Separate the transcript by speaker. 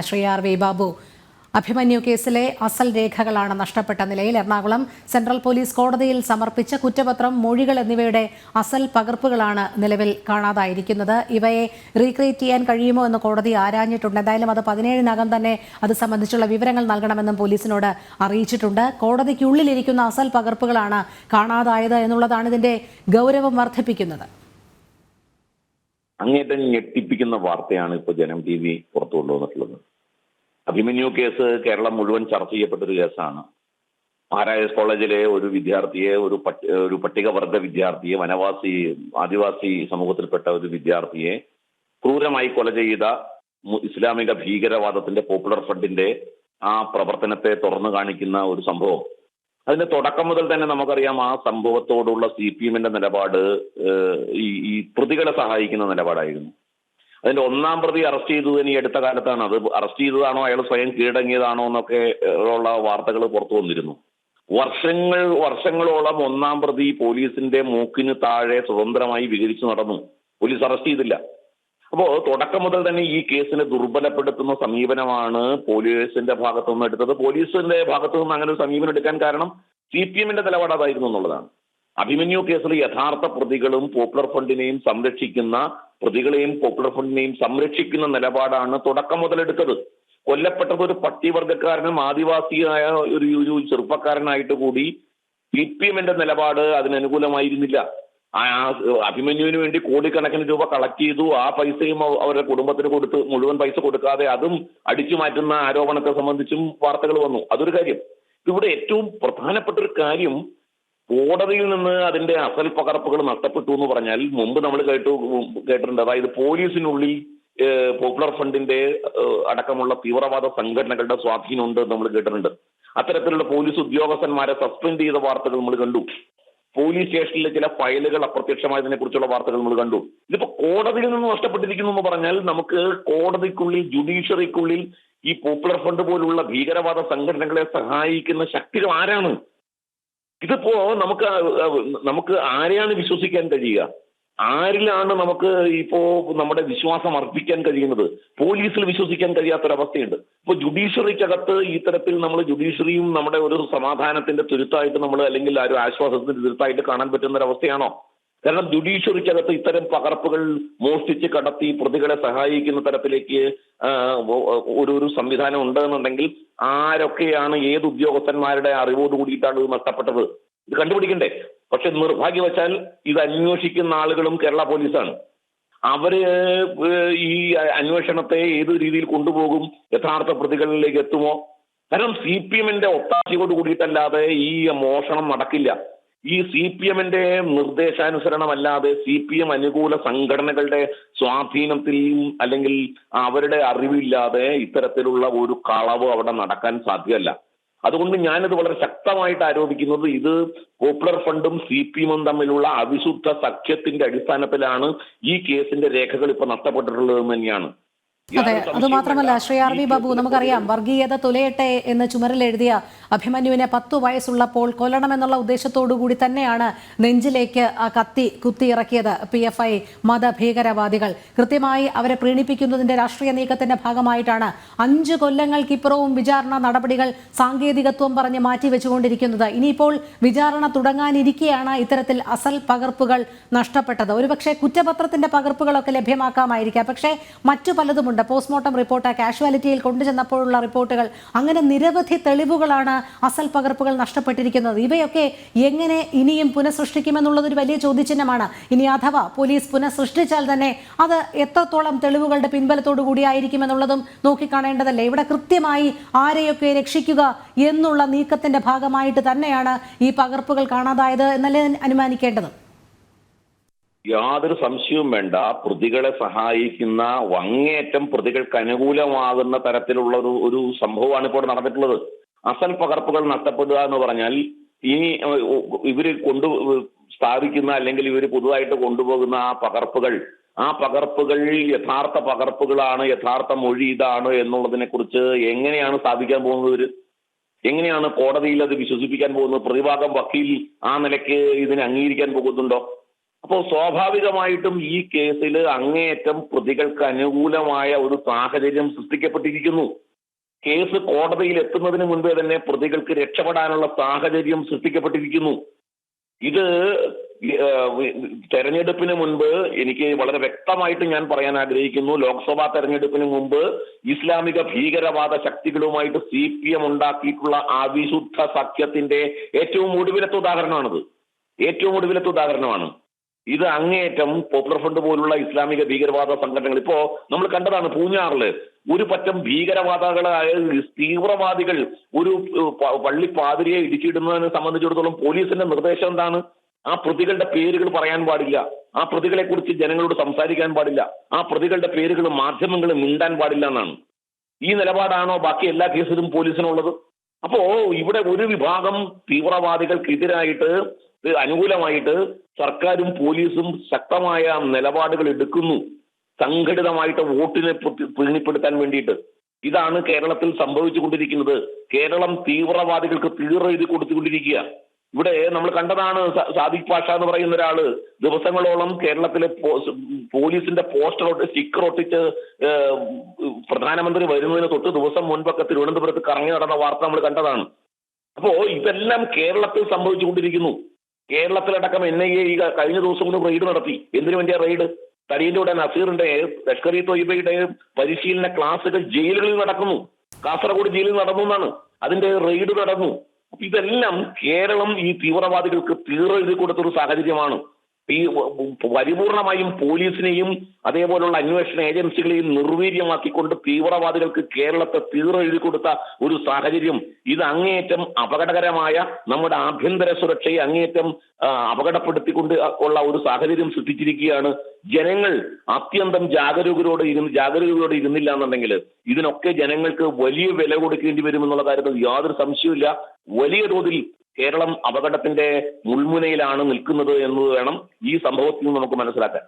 Speaker 1: Shri R V Babu. Abhimanyu കേസിലെ അസൽ രേഖകളാണ് നഷ്ടപ്പെട്ട നിലയിൽ എറണാകുളം സെൻട്രൽ പോലീസ് കോടതിയിൽ സമർപ്പിച്ച കുറ്റപത്രം മൊഴികൾ എന്നിവയുടെ അസൽ പകർപ്പുകളാണ് നിലവിൽ കാണാതായിരിക്കുന്നത്. ഇവയെ റീക്രിയേറ്റ് ചെയ്യാൻ കഴിയുമോ എന്ന് കോടതി ആരാഞ്ഞിട്ടുണ്ട്. എന്തായാലും അത് പതിനേഴിനകം തന്നെ അത് സംബന്ധിച്ചുള്ള വിവരങ്ങൾ നൽകണമെന്നും പോലീസിനോട് അറിയിച്ചിട്ടുണ്ട്. കോടതിക്കുള്ളിലിരിക്കുന്ന അസൽ പകർപ്പുകളാണ് കാണാതായത് എന്നുള്ളതാണ് ഇതിന്റെ ഗൗരവം വർദ്ധിപ്പിക്കുന്നത്.
Speaker 2: അങ്ങേറ്റം ഞെട്ടിപ്പിക്കുന്ന വാർത്തയാണ് ഇപ്പോൾ ജനം ടി വി പുറത്തു കൊണ്ടുവന്നിട്ടുള്ളത്. അഭിമന്യു കേസ് കേരളം മുഴുവൻ ചർച്ച ചെയ്യപ്പെട്ട ഒരു കേസാണ്. മഹാരാജാസ് കോളേജിലെ ഒരു വിദ്യാർത്ഥിയെ ഒരു ഒരു പട്ടികവർഗ വിദ്യാർത്ഥിയെ വനവാസി ആദിവാസി സമൂഹത്തിൽപ്പെട്ട ഒരു വിദ്യാർത്ഥിയെ ക്രൂരമായി കൊല ചെയ്ത ഇസ്ലാമിക ഭീകരവാദത്തിന്റെ പോപ്പുലർ ഫ്രണ്ടിന്റെ ആ പ്രവർത്തനത്തെ തുറന്നു കാണിക്കുന്ന ഒരു സംഭവം അതിന്റെ തുടക്കം മുതൽ തന്നെ നമുക്കറിയാം ആ സംഭവത്തോടുള്ള സി പി എമ്മിന്റെ നിലപാട് ഈ ഈ പ്രതികളെ സഹായിക്കുന്ന നിലപാടായിരുന്നു. അതിന്റെ ഒന്നാം പ്രതി അറസ്റ്റ് ചെയ്തത് ഈ അടുത്ത കാലത്താണ്. അത് അറസ്റ്റ് ചെയ്തതാണോ? അയാൾ സ്വയം കീഴടങ്ങിയതാണോ എന്നൊക്കെ ഉള്ള വാർത്തകൾ പുറത്തു വന്നിരുന്നു. വർഷങ്ങൾ വർഷങ്ങളോളം ഒന്നാം പ്രതി പോലീസിന്റെ മൂക്കിന് താഴെ സ്വതന്ത്രമായി വിഹരിച്ചു നടന്നു. പോലീസ് അറസ്റ്റ് ചെയ്തില്ല. അപ്പോ തുടക്കം മുതൽ തന്നെ ഈ കേസിനെ ദുർബലപ്പെടുത്തുന്ന സമീപനമാണ് പോലീസിന്റെ ഭാഗത്തു നിന്ന് എടുത്തത്. പോലീസിന്റെ ഭാഗത്തു നിന്ന് അങ്ങനെ ഒരു സമീപനം എടുക്കാൻ കാരണം സി പി എമ്മിന്റെ നിലപാടായിരുന്നു എന്നുള്ളതാണ്. അഭിമന്യു കേസിൽ യഥാർത്ഥ പ്രതികളും പോപ്പുലർ ഫണ്ടിനെയും സംരക്ഷിക്കുന്ന പ്രതികളെയും പോപ്പുലർ ഫണ്ടിനെയും സംരക്ഷിക്കുന്ന നിലപാടാണ് തുടക്കം മുതൽ എടുത്തത്. കൊല്ലപ്പെട്ടത് ഒരു പട്ടിവർഗക്കാരനും ആദിവാസിയായ ഒരു ചെറുപ്പക്കാരനായിട്ട് കൂടി സി പി എമ്മിന്റെ നിലപാട് അതിനനുകൂലമായിരുന്നില്ല. ആ അഭിമന്യുവിന് വേണ്ടി കോടിക്കണക്കിന് രൂപ കളക്ട് ചെയ്തു. ആ പൈസയും അവരുടെ കുടുംബത്തിന് കൊടുത്ത് മുഴുവൻ പൈസ കൊടുക്കാതെ അതും അടിച്ചു മാറ്റുന്ന ആരോപണത്തെ സംബന്ധിച്ചും വാർത്തകൾ വന്നു. അതൊരു കാര്യം. ഇവിടെ ഏറ്റവും പ്രധാനപ്പെട്ട ഒരു കാര്യം കോടതിയിൽ നിന്ന് അതിന്റെ അസൽ പകർപ്പുകൾ നഷ്ടപ്പെട്ടു എന്ന് പറഞ്ഞാൽ മുമ്പ് നമ്മൾ കേട്ടു കേട്ടിട്ടുണ്ട്. അതായത് പോലീസിനുള്ളിൽ പോപ്പുലർ ഫണ്ടിന്റെ അടക്കമുള്ള തീവ്രവാദ സംഘടനകളുടെ സ്വാധീനമുണ്ട് നമ്മൾ കേട്ടിട്ടുണ്ട്. അത്തരത്തിലുള്ള പോലീസ് ഉദ്യോഗസ്ഥന്മാരെ സസ്പെൻഡ് ചെയ്ത വാർത്തകൾ നമ്മൾ കണ്ടു. പോലീസ് സ്റ്റേഷനിലെ ചില ഫയലുകൾ അപ്രത്യക്ഷമായതിനെ കുറിച്ചുള്ള വാർത്തകൾ നമ്മൾ കണ്ടു. ഇതിപ്പോ കോടതിയിൽ നിന്ന് നഷ്ടപ്പെട്ടിരിക്കുന്നു എന്ന് പറഞ്ഞാൽ നമുക്ക് കോടതിക്കുള്ളിൽ ജുഡീഷ്യറിക്കുള്ളിൽ ഈ പോപ്പുലർ ഫണ്ട് പോലുള്ള ഭീകരവാദ സംഘടനകളെ സഹായിക്കുന്ന ശക്തികൾ ആരാണ്? ഇതിപ്പോ നമുക്ക് നമുക്ക് ആരെയാണ് വിശ്വസിക്കാൻ കഴിയുക? ആരിലാണ് നമുക്ക് ഇപ്പോ നമ്മുടെ വിശ്വാസം അർപ്പിക്കാൻ കഴിയുന്നത്? പോലീസിൽ വിശ്വസിക്കാൻ കഴിയാത്തൊരവസ്ഥയുണ്ട്. ഇപ്പൊ ജുഡീഷ്യറിക്കകത്ത് ഇത്തരത്തിൽ നമ്മൾ ജുഡീഷ്യറിയും നമ്മുടെ ഒരു സമാധാനത്തിന്റെ തുരുത്തായിട്ട് നമ്മൾ അല്ലെങ്കിൽ ആ ഒരു ആശ്വാസത്തിന്റെ തുരുത്തായിട്ട് കാണാൻ പറ്റുന്ന ഒരു അവസ്ഥയാണോ കാരണം ജുഡീഷ്യറിക്കകത്ത് ഇത്തരം പകർപ്പുകൾ മോഷ്ടിച്ച് കടത്തി പ്രതികളെ സഹായിക്കുന്ന തരത്തിലേക്ക് ഒരു ഒരു സംവിധാനം ഉണ്ടെന്നുണ്ടെങ്കിൽ ആരൊക്കെയാണ് ഏത് ഉദ്യോഗസ്ഥന്മാരുടെ അറിവോട് കൂടിയിട്ടാണ് ഇത് നഷ്ടപ്പെട്ടത്? ഇത് കണ്ടുപിടിക്കണ്ടേ? പക്ഷെ നിർഭാഗ്യവശാൽ ഇത് അന്വേഷിക്കുന്ന ആളുകളും കേരള പോലീസാണ്. അവർ ഈ അന്വേഷണത്തെ ഏത് രീതിയിൽ കൊണ്ടുപോകും യഥാർത്ഥ പ്രതികളിലേക്ക് എത്തുമോ? കാരണം സി പി എമ്മിന്റെ ഒത്താശയോട് കൂടിയിട്ടല്ലാതെ ഈ മോഷണം നടക്കില്ല. ഈ സി പി എമ്മിന്റെ നിർദ്ദേശാനുസരണമല്ലാതെ സി പി എം അനുകൂല സംഘടനകളുടെ സ്വാധീനത്തിൽ അല്ലെങ്കിൽ അവരുടെ അറിവില്ലാതെ ഇത്തരത്തിലുള്ള ഒരു കളവ് അവിടെ നടക്കാൻ സാധ്യമല്ല. അതുകൊണ്ട് ഞാനത് വളരെ ശക്തമായിട്ട് ആരോപിക്കുന്നത് ഇത് പോപ്പുലർ ഫണ്ടും സി പി എമ്മും തമ്മിലുള്ള അവിശുദ്ധ സഖ്യത്തിന്റെ അടിസ്ഥാനത്തിലാണ് ഈ കേസിന്റെ രേഖകൾ ഇപ്പൊ നഷ്ടപ്പെട്ടിട്ടുള്ളത് തന്നെയാണ്.
Speaker 1: അതെ
Speaker 2: അതുമാത്രമല്ല
Speaker 1: അത് മാത്രമല്ല ശ്രീ ആർ വി ബാബു നമുക്കറിയാം വർഗീയത തുലയട്ടെ എന്ന് ചുമരിലെഴുതിയ അഭിമന്യുവിനെ പത്തു വയസ്സുള്ളപ്പോൾ കൊല്ലണമെന്നുള്ള ഉദ്ദേശത്തോടു കൂടി തന്നെയാണ് നെഞ്ചിലേക്ക് ആ കത്തി കുത്തിയിറക്കിയത് പി എഫ് ഐ മതഭീകരവാദികൾ. കൃത്യമായി അവരെ പ്രീണിപ്പിക്കുന്നതിന്റെ രാഷ്ട്രീയ നീക്കത്തിന്റെ ഭാഗമായിട്ടാണ് അഞ്ച് കൊല്ലങ്ങൾക്കിപ്പുറവും വിചാരണ നടപടികൾ സാങ്കേതികത്വം പറഞ്ഞ് മാറ്റിവെച്ചുകൊണ്ടിരിക്കുന്നത്. ഇനിയിപ്പോൾ വിചാരണ തുടങ്ങാനിരിക്കെയാണ് ഇത്തരത്തിൽ അസൽ പകർപ്പുകൾ നഷ്ടപ്പെട്ടത്. ഒരുപക്ഷെ കുറ്റപത്രത്തിന്റെ പകർപ്പുകളൊക്കെ ലഭ്യമാക്കാമായിരിക്കാം. പക്ഷേ മറ്റു പലതുമുണ്ട്. പോസ്റ്റ്മോർട്ടം റിപ്പോർട്ട് കാഷ്വാലിറ്റിയിൽ കൊണ്ടുചെന്നപ്പോഴുള്ള റിപ്പോർട്ടുകൾ. അങ്ങനെ നിരവധി തെളിവുകളാണ് അസൽ പകർപ്പുകൾ നഷ്ടപ്പെട്ടിരിക്കുന്നത്. ഇവയൊക്കെ എങ്ങനെ ഇനിയും പുനഃസൃഷ്ടിക്കുമെന്നുള്ളതൊരു വലിയ ചോദ്യചിഹ്നമാണ്. ഇനി അഥവാ പോലീസ് പുനഃസൃഷ്ടിച്ചാൽ തന്നെ അത് എത്രത്തോളം തെളിവുകളുടെ പിൻബലത്തോടു കൂടിയായിരിക്കുമെന്നുള്ളതും നോക്കിക്കാണേണ്ടതല്ലേ. ഇവിടെ കൃത്യമായി ആരെയൊക്കെ രക്ഷിക്കുക എന്നുള്ള നീക്കത്തിന്റെ ഭാഗമായിട്ട് തന്നെയാണ് ഈ പകർപ്പുകൾ കാണാതായത് എന്നല്ലേ അനുമാനിക്കേണ്ടത്.
Speaker 2: യാതൊരു സംശയവും വേണ്ട. പ്രതികളെ സഹായിക്കുന്ന വങ്ങേറ്റം പ്രതികൾക്ക് അനുകൂലമാകുന്ന തരത്തിലുള്ള ഒരു ഒരു സംഭവമാണ് ഇപ്പോൾ നടന്നിട്ടുള്ളത്. അസൽ പകർപ്പുകൾ നഷ്ടപ്പെടുക എന്ന് പറഞ്ഞാൽ ഇനി ഇവർ കൊണ്ടു സ്ഥാപിക്കുന്ന അല്ലെങ്കിൽ ഇവർ പുതുതായിട്ട് കൊണ്ടുപോകുന്ന ആ പകർപ്പുകൾ ആ പകർപ്പുകൾ യഥാർത്ഥ പകർപ്പുകളാണ് യഥാർത്ഥ മൊഴി ഇതാണ് എന്നുള്ളതിനെ കുറിച്ച് എങ്ങനെയാണ് സ്ഥാപിക്കാൻ പോകുന്നത് ഇവർ? എങ്ങനെയാണ് കോടതിയിൽ അത് വിശ്വസിപ്പിക്കാൻ പോകുന്നത്? പ്രതിഭാഗം വക്കീൽ ആ നിലയ്ക്ക് ഇതിനെ അംഗീകരിക്കാൻ പോകുന്നുണ്ടോ? അപ്പോൾ സ്വാഭാവികമായിട്ടും ഈ കേസിൽ അങ്ങേയറ്റം പ്രതികൾക്ക് അനുകൂലമായ ഒരു സാഹചര്യം സൃഷ്ടിക്കപ്പെട്ടിരിക്കുന്നു. കേസ് കോടതിയിൽ എത്തുന്നതിന് മുൻപേ തന്നെ പ്രതികൾക്ക് രക്ഷപ്പെടാനുള്ള സാഹചര്യം സൃഷ്ടിക്കപ്പെട്ടിരിക്കുന്നു. ഇത് തെരഞ്ഞെടുപ്പിന് മുൻപ് എനിക്ക് വളരെ വ്യക്തമായിട്ട് ഞാൻ പറയാൻ ആഗ്രഹിക്കുന്നു. ലോക്സഭാ തെരഞ്ഞെടുപ്പിന് മുമ്പ് ഇസ്ലാമിക ഭീകരവാദ ശക്തികളുമായിട്ട് സി പി എം ഉണ്ടാക്കിയിട്ടുള്ള അവിശുദ്ധ സഖ്യത്തിന്റെ ഏറ്റവും ഒടുവിലത്തെ ഉദാഹരണമാണിത്. ഏറ്റവും ഒടുവിലത്തെ ഉദാഹരണമാണ്. ഇത് അങ്ങേയറ്റം പോപ്പുലർ ഫ്രണ്ട് പോലുള്ള ഇസ്ലാമിക ഭീകരവാദ സംഘടനകൾ. ഇപ്പോ നമ്മൾ കണ്ടതാണ് പൂഞ്ഞാറിൽ ഒരു പറ്റം ഭീകരവാദികളായ തീവ്രവാദികൾ ഒരു പള്ളി പാതിരിയെ ഇടിച്ചിടുന്നതിനെ സംബന്ധിച്ചിടത്തോളം പോലീസിന്റെ നിർദ്ദേശം എന്താണ്? ആ പ്രതികളുടെ പേരുകൾ പറയാൻ പാടില്ല. ആ പ്രതികളെ കുറിച്ച് ജനങ്ങളോട് സംസാരിക്കാൻ പാടില്ല. ആ പ്രതികളുടെ പേരുകൾ മാധ്യമങ്ങൾ മിണ്ടാൻ പാടില്ല എന്നാണ്. ഈ നിലപാടാണോ ബാക്കി എല്ലാ കേസിലും പോലീസിനുള്ളത്? അപ്പോ ഇവിടെ ഒരു വിഭാഗം തീവ്രവാദികൾക്കെതിരായിട്ട് അനുകൂലമായിട്ട് സർക്കാരും പോലീസും ശക്തമായ നിലപാടുകൾ എടുക്കുന്നു. സംഘടിതമായിട്ട് വോട്ടിനെ പ്ര- പ്രീണിപ്പെടുത്താൻ വേണ്ടിയിട്ട്. ഇതാണ് കേരളത്തിൽ സംഭവിച്ചുകൊണ്ടിരിക്കുന്നത്. കേരളം തീവ്രവാദികൾക്ക് തീർ എഴുതി കൊടുത്തുകൊണ്ടിരിക്കുക. ഇവിടെ നമ്മൾ കണ്ടതാണ് സാദിഖ് പാഷ എന്ന് പറയുന്ന ഒരാൾ ദിവസങ്ങളോളം കേരളത്തിലെ പോലീസിന്റെ പോസ്റ്റർ സ്റ്റിക്കർ ഒട്ടിച്ച് പ്രധാനമന്ത്രി വരുന്നതിന് തൊട്ട് ദിവസം മുൻപൊക്കെ തിരുവനന്തപുരത്ത് കറങ്ങി നടന്ന വാർത്ത നമ്മൾ കണ്ടതാണ്. അപ്പോ ഇതെല്ലാം കേരളത്തിൽ സംഭവിച്ചുകൊണ്ടിരിക്കുന്നു. കേരളത്തിലടക്കം എൻ ഐ എ ഈ കഴിഞ്ഞ ദിവസം കൊണ്ട് റെയ്ഡ് നടത്തി. എന്തിനു വേണ്ടിയ റെയ്ഡ് തടിയിലൂടെ നസീറിന്റെയും ലഷ്കർ ഇ തൊയ്ബയുടെയും പരിശീലന ക്ലാസുകൾ ജയിലുകളിൽ നടക്കുന്നു. കാസർഗോഡ് ജയിലിൽ നടന്നു എന്നാണ്. അതിന്റെ റെയ്ഡ് നടന്നു. ഇതെല്ലാം കേരളം ഈ തീവ്രവാദികൾക്ക് തീറെഴുതി കൊടുത്തൊരു സാഹചര്യമാണ്. ഈ പരിപൂർണമായും പോലീസിനെയും അതേപോലുള്ള അന്വേഷണ ഏജൻസികളെയും നിർവീര്യമാക്കിക്കൊണ്ട് തീവ്രവാദികൾക്ക് കേരളത്തെ തീർ എഴുതി കൊടുത്ത ഒരു സാഹചര്യം. ഇത് അങ്ങേയറ്റം അപകടകരമായ നമ്മുടെ ആഭ്യന്തര സുരക്ഷയെ അങ്ങേയറ്റം അപകടപ്പെടുത്തിക്കൊണ്ട് ഉള്ള ഒരു സാഹചര്യം സൃഷ്ടിച്ചിരിക്കുകയാണ്. ജനങ്ങൾ അത്യന്തം ജാഗരൂകരോട് ഇരുന്ന് ജാഗരൂകരോട് ഇരുന്നില്ല എന്നുണ്ടെങ്കിൽ ഇതിനൊക്കെ ജനങ്ങൾക്ക് വലിയ വില കൊടുക്കേണ്ടി വരുമെന്നുള്ള കാര്യത്തിൽ യാതൊരു സംശയവുമില്ല. വലിയ തോതിൽ കേരളം അപകടത്തിന്റെ മുൾമുനയിലാണ് നിൽക്കുന്നത് എന്ന് വേണം ഈ സംഭവത്തിൽ നിന്ന് നമുക്ക് മനസ്സിലാക്കാൻ.